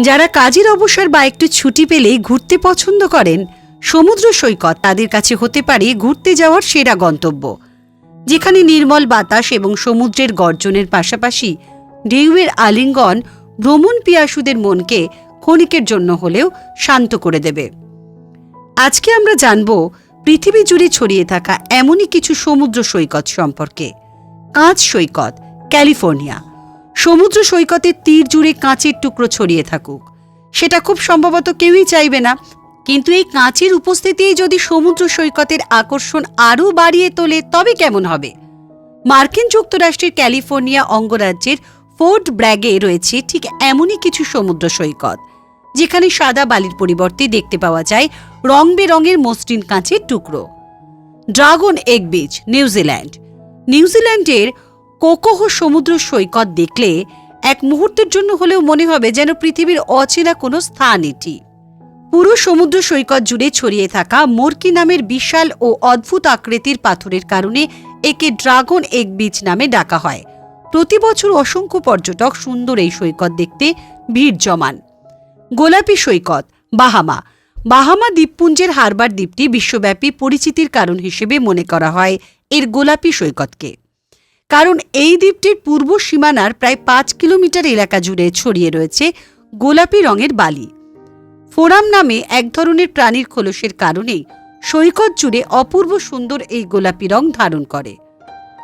যারা কাজের অবসর বা একটু ছুটি পেলেই ঘুরতে পছন্দ করেন, সমুদ্র সৈকত তাদের কাছে হতে পারে ঘুরতে যাওয়ার সেরা গন্তব্য। যেখানে নির্মল বাতাস এবং সমুদ্রের গর্জনের পাশাপাশি ঢেউয়ের আলিঙ্গন ভ্রমণ পিয়াসুদের মনকে ক্ষণিকের জন্য হলেও শান্ত করে দেবে। আজকে আমরা জানব, পৃথিবী জুড়ে ছড়িয়ে থাকা এমনই কিছু সমুদ্র সৈকত সম্পর্কে। কাঁচ সৈকত, ক্যালিফোর্নিয়া। সমুদ্র সৈকতের তীর জুড়ে কাঁচের টুকরো ছড়িয়ে থাকুক। সেটা খুব সম্ভবত কেউই চাইবে না। কিন্তু এই কাঁচের উপস্থিতিই যদি সমুদ্র সৈকতের আকর্ষণ আরও বাড়িয়ে তোলে, তবে কেমন হবে? মার্কিন যুক্তরাষ্ট্রের ক্যালিফোর্নিয়া অঙ্গরাজ্যের ফোর্ট ব্র্যাগে রয়েছে ঠিক এমনই কিছু সমুদ্র সৈকত, যেখানে সাদা বালির পরিবর্তে দেখতে পাওয়া যায় রং বেরঙের মসৃণ কাঁচের টুকরো। Dragon egg beach, New Zealand. নিউজিল্যান্ডের কোকোহ সমুদ্র সৈকত দেখলে এক মুহূর্তের জন্য হলেও মনে হবে যেন পৃথিবীর অচেনা কোনো স্থান এটি। পুরো সমুদ্র সৈকত জুড়ে ছড়িয়ে থাকা মোরকি নামের বিশাল ও অদ্ভুত আকৃতির পাথরের কারণে একে ড্রাগন এগ বিচ নামে ডাকা হয়। প্রতি বছর অসংখ্য পর্যটক সুন্দর এই সৈকত দেখতে ভিড় জমান। গোলাপি সৈকত, বাহামা। বাহামা দ্বীপপুঞ্জের হারবার দ্বীপটি বিশ্বব্যাপী পরিচিতির কারণ হিসেবে মনে করা হয় এর গোলাপি সৈকতকে। কারণ এই দ্বীপটির পূর্ব সীমানার প্রায় পাঁচ কিলোমিটার এলাকা জুড়ে ছড়িয়ে রয়েছে গোলাপি রঙের বালি। ফোরাম নামে এক ধরনের প্রাণীর খোলসের কারণেই সৈকত জুড়ে অপূর্ব সুন্দর এই গোলাপি রং ধারণ করে।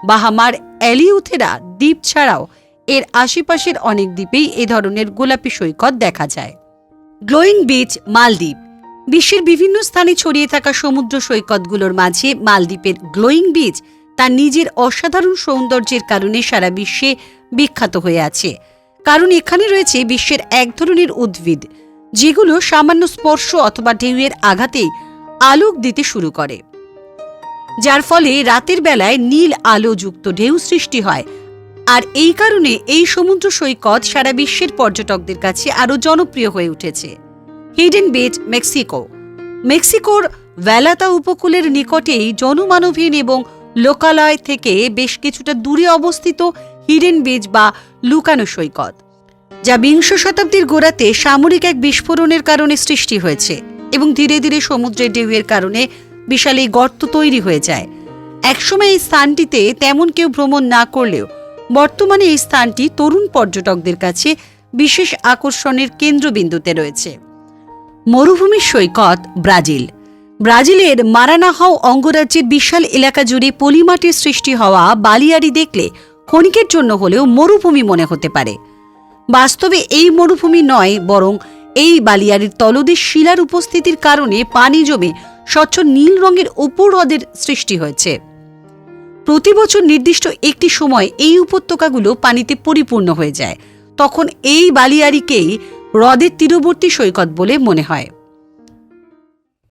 বাহামার অ্যালিউথেরা দ্বীপ ছাড়াও এর আশেপাশের অনেক দ্বীপেই এ ধরনের গোলাপি সৈকত দেখা যায়। Glowing beach Maldives. বিশ্বের বিভিন্ন স্থানে ছড়িয়ে থাকা সমুদ্র সৈকতগুলোর মাঝে মালদ্বীপের গ্লোয়িং বিচ তার নিজের অসাধারণ সৌন্দর্যের কারণে সারা বিশ্বে বিখ্যাত হয়ে আছে। কারণ এখানে রয়েছে বিশ্বের এক ধরনের উদ্ভিদ, যেগুলো সামান্য স্পর্শ অথবা ঢেউয়ের আঘাতেই আলোক দিতে শুরু করে। যার ফলে রাতের বেলায় নীল আলোযুক্ত ঢেউ সৃষ্টি হয়। আর এই কারণে এই সমুদ্র সৈকত সারা বিশ্বের পর্যটকদের কাছে আরও জনপ্রিয় হয়ে উঠেছে। Hidden beach Mexico. মেক্সিকোর ভ্যালাতা উপকূলের নিকটেই জনমানবহীন এবং লোকালয় থেকে বেশ কিছুটা দূরে অবস্থিত হিডেন বিচ বা লুকানো সৈকত, যা বিংশ শতাব্দীর গোড়াতে সামরিক এক বিস্ফোরণের কারণে সৃষ্টি হয়েছে এবং ধীরে ধীরে সমুদ্রের ঢেউয়ের কারণে বিশাল এই গর্ত তৈরি হয়ে যায়। একসময় এই স্থানটিতে তেমন কেউ ভ্রমণ না করলেও বর্তমানে এই স্থানটি তরুণ পর্যটকদের কাছে বিশেষ আকর্ষণের কেন্দ্রবিন্দুতে রয়েছে। মরুভূমির সৈকত ব্রাজিল। ব্রাজিলের মারানাহাও অঙ্গরাজ্যের বিশাল এলাকা জুড়ে পলিমাটির সৃষ্টি হওয়া বালিয়াড়ি দেখলে ক্ষণিকের জন্য হলেও মরুভূমি মনে হতে পারে। বাস্তবে এই মরুভূমি নয়, বরং এই বালিয়াড়ির তলদেশ শিলার উপস্থিতির কারণে পানি জমে স্বচ্ছ নীল রঙের উপর হ্রদের সৃষ্টি হয়েছে। প্রতি বছর নির্দিষ্ট একটি সময় এই উপত্যকাগুলো পানিতে পরিপূর্ণ হয়ে যায়। তখন এই বালিয়াড়িকেই হ্রদের তীরবর্তী সৈকত বলে মনে হয়।